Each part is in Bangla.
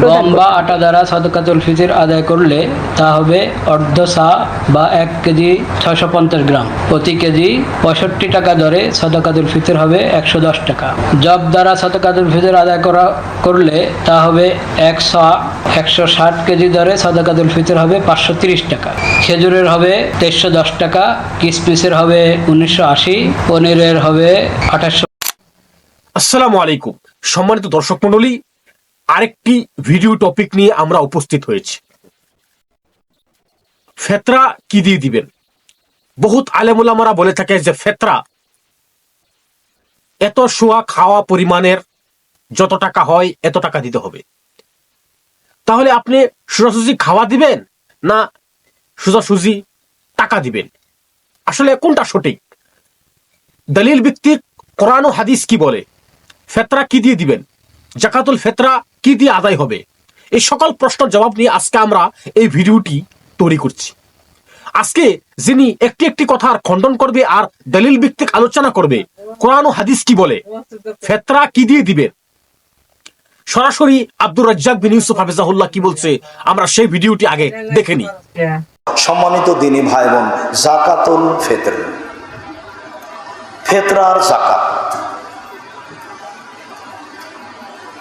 গম বা আটা দ্বারা সদকাতুল ফিতর আদায় করলে তা হবে অর্ধ সা বা এক কেজি ছশো পঞ্চাশ গ্রাম। প্রতি কেজি পঁয়ষট্টি টাকা দরে সদকাতুল ফিতর হবে একশো দশ টাকা। জব দ্বারা সদকাতুল ফিতর আদায় করা, করলে তা হবে এক সা একশো ষাট কেজি দরে সদকাতুল ফিতর হবে পাঁচশো তিরিশ টাকা। খেজুরের হবে তেইশশো দশ টাকা, কিসমিসের হবে উনিশশো আশি, পনিরের হবে আঠাশশো। আসসালামু আলাইকুম। সম্মানিত দর্শক মণ্ডলী আরেকটি ভিডিও টপিক নিয়ে আমরা উপস্থিত হয়েছি। ফেতরা কি দিয়ে দিবেন? বহুত আলেমুলামারা বলে থাকে যে ফেতরা এত শোয়া খাওয়া পরিমাণের যত টাকা হয়, এত টাকা দিতে হবে। তাহলে আপনি সোজাসুজি খাওয়া দিবেন না সোজাসুজি টাকা দিবেন? আসলে কোনটা সঠিক? দলিল ভিত্তিক কোরআন হাদিস কি বলে? ফেতরা কি দিয়ে দিবেন? জাকাতুল ফেতরা কি দিয়ে আদায় হবে? এই সকল প্রশ্নের জবাব নিয়ে আজকে আমরা এই ভিডিওটি তৈরি করছি। আজকে যিনি একটি একটি কথার খণ্ডন করবে আর দলিল ভিত্তিক আলোচনা করবে, কোরআন হাদিস কি বলে? ফেতরা কি দিয়ে দিবেন সরাসরি আব্দুর রাজ্জাক বিন ইউসুফ হাফিজাহুল্লাহ কি বলছে, আমরা সেই ভিডিওটি আগে দেখে নিই। সম্মানিত দিনী ভাই বোন, জাকাতুল ফেতর। ফেতরার জাকাত।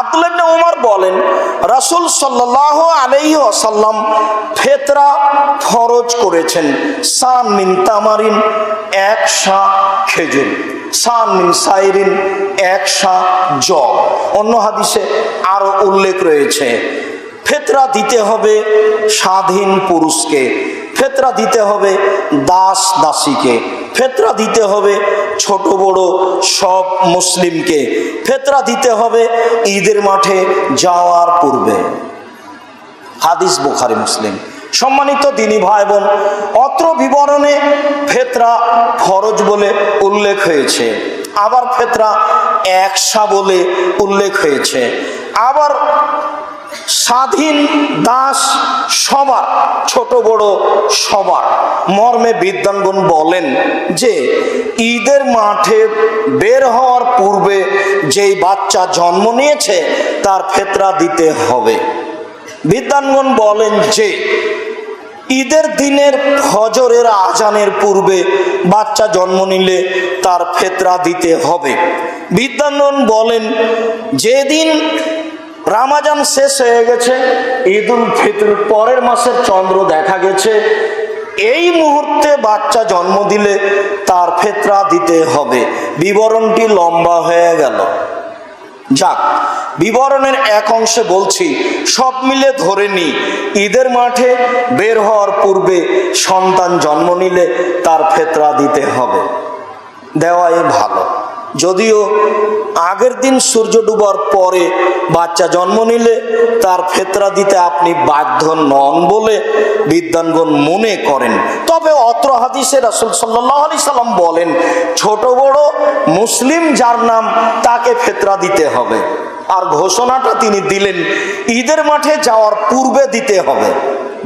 আব্দুল্লাহ ইবনে উমর বলেন, রাসূল সাল্লাল্লাহু আলাইহি ওয়াসাল্লাম ফেতরা ফরজ করেছেন। সান মিন তামারিন, এক শা খেজুর। সান মিন সাইরিন, এক শা জব। অন্য হাদিসে আরও উল্লেখ রয়েছে, ফেতরা দিতে হবে স্বাধীন পুরুষকে, ফেতরা দিতে হবে দাস দাসীকে। ফেতরা দিতে হবে ছোট বড় সব মুসলিমকে। ফেতরা দিতে হবে ঈদের মাঠে যাওয়ার পূর্বে। হাদিস বুখারি, মুসলিম। সম্মানিত দিনী ভাই বোন অত্র বিবরণে ফেতরা ফরজ বলে উল্লেখ হয়েছে। আবার ফেতরা একসা বলে উল্লেখ হয়েছে। আবার স্বাধীন দাস সবার, ছোট বড় সবার। মর্মে বিদ্যানগণ বলেন যে, ঈদের মাঠে বের হওয়ার পূর্বে যেই বাচ্চা জন্ম নিয়েছে, তার ফেতরা দিতে হবে। বিদ্যানগণ বলেন যে, ঈদের দিনের ফজরের আজানের পূর্বে বাচ্চা জন্ম নিলে তার ফেতরা দিতে হবে। বিদ্যানগণ বলেন, যেদিন রামাজান শেষ হয়ে গেছে ঈদ উল ফিতর পরের মাসের চন্দ্র দেখা গেছে। এই মুহূর্তে বাচ্চা জন্ম দিলে তার ফেতরা দিতে হবে। বিবরণটি লম্বা হয়ে গেল। যাক, বিবরণের এক অংশে বলছি, সব মিলে ধরে নি ঈদের মাঠে বের হওয়ার পূর্বে সন্তান জন্ম নিলে তার ফেতরা দিতে হবে। দেওয়াই ভালো। যদিও আগের দিন সূর্য ডুবার পরে বাচ্চা জন্ম নিলে তার ফেতরা দিতে আপনি বাধ্য নন বলে বিদ্যানগণ মনে করেন। তবে অত্র হাদিসে রাসুল সাল্লাহ আলি সাল্লাম বলেন, ছোট বড় মুসলিম যার নাম তাকে ফেতরা দিতে হবে। আর ঘোষণাটা তিনি দিলেন, ঈদের মাঠে যাওয়ার পূর্বে দিতে হবে।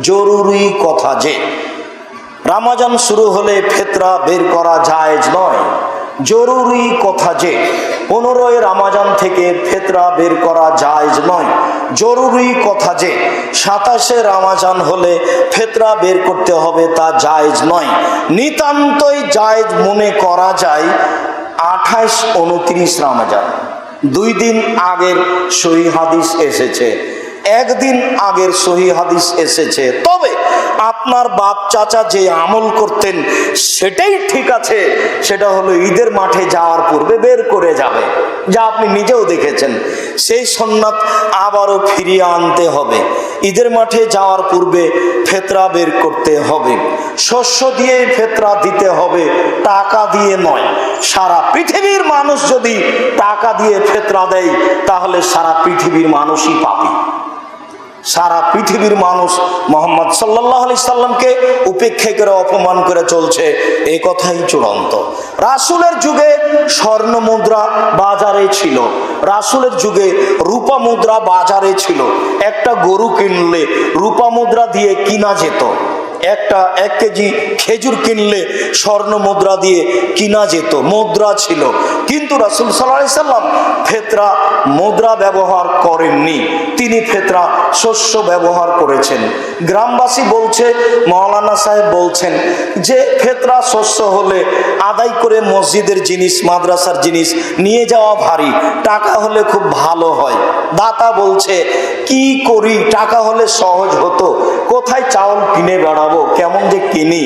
জরুরি কথা যে, রামাজান শুরু হলে ফেতরা বের করা জায়েজ নয়। জরুরি কথা যে, পনেরোই রামাজান থেকে ফেতরা বের করা জায়েজ নয়। জরুরি কথা যে, সাতাশে রামাজান হলে ফেতরা বের করতে হবে তা জায়েজ নয়। নিতান্তই জায়েজ মনে করা যায় আঠাইশ উনত্রিশ রামাজান। দুই দিন আগের সহি হাদিস এসেছে একদিন আগের সহি হাদিস এসেছে। তবে আপনার বাপ চাচা যে আমল করতেন, সেটাই ঠিক আছে। সেটা হলো ঈদের মাঠে যাওয়ার পূর্বে বের করে যাবে। যা আপনি নিজেও দেখেছেন। সেই সন্ন্যাত আবারও ফিরিয়ে আনতে হবে। ঈদের মাঠে যাওয়ার পূর্বে ফেতরা বের করতে হবে। শস্য দিয়ে ফেতরা দিতে হবে, টাকা দিয়ে নয়। সারা পৃথিবীর মানুষ যদি টাকা দিয়ে ফেতরা দেয়, তাহলে সারা পৃথিবীর মানুষই পাপি। সারা পৃথিবীর মানুষ মোহাম্মদ সাল্লাহ আলি সাল্লামকে উপেক্ষা করে অপমান করে চলছে। এই কথাই চূড়ান্ত। রাসুলের যুগে স্বর্ণ মুদ্রা বাজারে ছিল। রাসুলের যুগে রূপা মুদ্রা বাজারে ছিল। একটা গরু কিনলে রূপা মুদ্রা দিয়ে কিনা যেত। একটা এক কেজি খেজুর কিনলে স্বর্ণ মুদ্রা দিয়ে কিনা যেত, মুদ্রা ছিল। কিন্তু রাসুল সাল্লাহ সাল্লাম ফেতরা মুদ্রা ব্যবহার করেননি। তিনি ফেতরা শস্য ব্যবহার করেছেন। গ্রামবাসী বলছে মৌলানা সাহেব বলছেন যে ফেতরা শস্য হলে আদায় করে মসজিদের জিনিস, মাদ্রাসার জিনিস নিয়ে যাওয়া ভারী, টাকা হলে খুব ভালো হয়। দাতা বলছে কি করি? টাকা হলে সহজ হতো। কোথায় চাউল কিনে বেড়াবো? কেমন যে কিনি?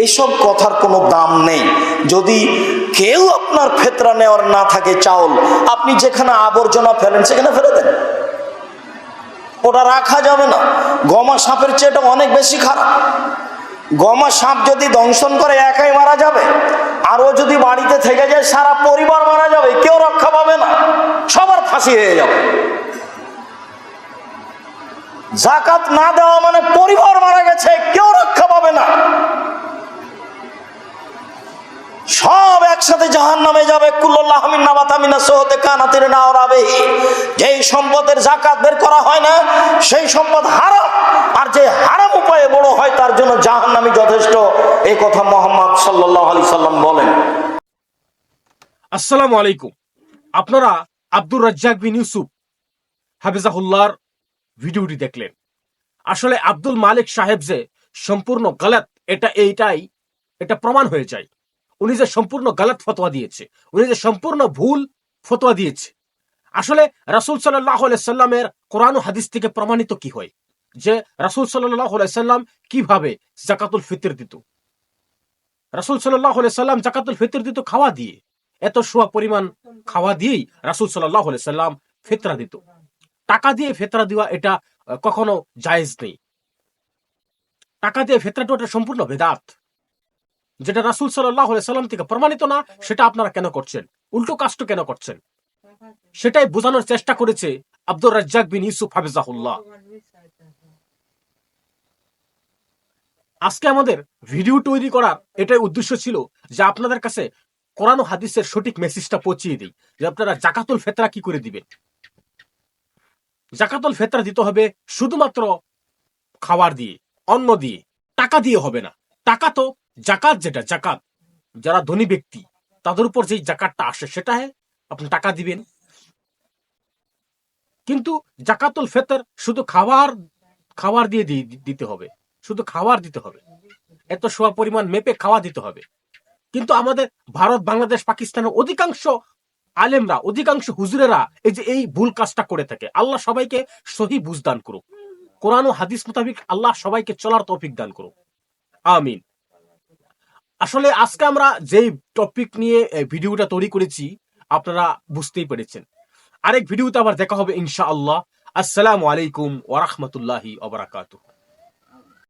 এইসব কথার কোনো দাম নেই। যদি কেউ আপনার ফেতরা নেওয়ার না থাকে চাউল, আপনি যেখানে আবর্জনা ফেলেন, সেখানে ফেলে দেন। ওটা রাখা যাবে না। গমা সাপের চেয়ে এটা অনেক বেশি খারাপ। গমা সাপ যদি দংশন করে, একাই মারা যাবে। আর ও যদি বাড়িতে থেকে যায়, সারা পরিবার মারা যাবে। কেউ রক্ষা পাবে না। সবার ফাঁসি হয়ে যাবে। জাকাত না দেওয়া মানে পরিবার মারা গেছে, কেউ রক্ষা পাবে না। সব একসাথে জাহান নামে যাবে সম্পদের জাকাত বের করা হয় না, সেই সম্পদ হারাম। আর যে হারাম উপায়ে বড় হয়, তার জন্য জাহান যথেষ্ট। এই কথা মোহাম্মদ সাল্লাহ আলি সাল্লাম বলেন। আসসালামু আলাইকুম। আপনারা আব্দুর রাজ্জাক বিন ইউসুফ, হাফিজাহুল্লাহর ভিডিওটি দেখলেন। আসলে আব্দুল মালিক সাহেব যে সম্পূর্ণ গালাত, এটা এইটাই, এটা প্রমাণ হয়ে যায়। উনি যে সম্পূর্ণ গালাত ফতোয়া দিয়েছে, উনি যে সম্পূর্ণ ভুল ফতোয়া দিয়েছে। আসলে রাসুল সাল্লাহ সাল্লামের কোরআন হাদিস থেকে প্রমাণিত কি হয়? যে রাসুল সাল্লাহ সাল্লাম কীভাবে জাকাতুল ফিতর দিত? রাসুল সাল্লাহ সাল্লাম জাকাতুল ফিতর দিত খাওয়া দিয়ে। এত সোয়া পরিমাণ খাওয়া দিয়েই রাসুল সাল্লাহ সাল্লাম ফেতরা দিত। দিয়ে ফেতরা দেওয়া এটা কখনো জায়েজ নেই। টাকা দিয়ে ফেতরাটা ওটা সম্পূর্ণ বেদাত। যেটা রাসুল সাল্লাম থেকে প্রমাণিত না, সেটা আপনারা কেন করছেন? উল্টো কাজটা কেন করছেন? সেটাই বোঝানোর চেষ্টা করেছে আব্দুর রাজ্জাক বিন ইউসুফ হাফিজাহুল্লাহ। আজকে আমাদের ভিডিও তৈরি করার এটাই উদ্দেশ্য ছিল যে আপনাদের কাছে কোরআন হাদিসের সঠিক মেসেজটা পৌঁছিয়ে দিই, যে আপনারা জাকাতুল ফেতরা কি করে দিবেন। জাকাতুল ফেতরা দিতে হবে শুধুমাত্র খাবার দিয়ে, অন্ন দিয়ে, টাকা দিয়ে হবে না। টাকা তো জাকাত যেটা, জাকাত। যারা ধনী ব্যক্তি, তাদের উপর যেই জাকাতটা আসে, সেটা আপনি টাকা দিবেন। কিন্তু জাকাতুল ফেতর শুধু খাবার খাবার দিয়ে দিতে হবে। শুধু খাবার দিতে হবে। এত সোয়া পরিমাণ মেপে খাওয়া দিতে হবে। কিন্তু আমাদের ভারত, বাংলাদেশ, পাকিস্তানের অধিকাংশ আলেমরা, অধিকাংশ হুজুরেরা এই যে এই ভুল কাজটা করে থাকে। আল্লাহ সবাইকে সহি বুঝদান করুক। কোরআন ও হাদিস মোতাবিক আল্লাহ সবাইকে চলার তৌফিক দান করুক। আমিন। আসলে আজকে আমরা যেই টপিক নিয়ে ভিডিওটা তৈরি করেছি, আপনারা বুঝতেই পেরেছেন। আরেক ভিডিওতে আবার দেখা হবে ইনশাআল্লাহ। আসসালামু আলাইকুম ওয়া রাহমাতুল্লাহি ওয়া বারাকাতুহু।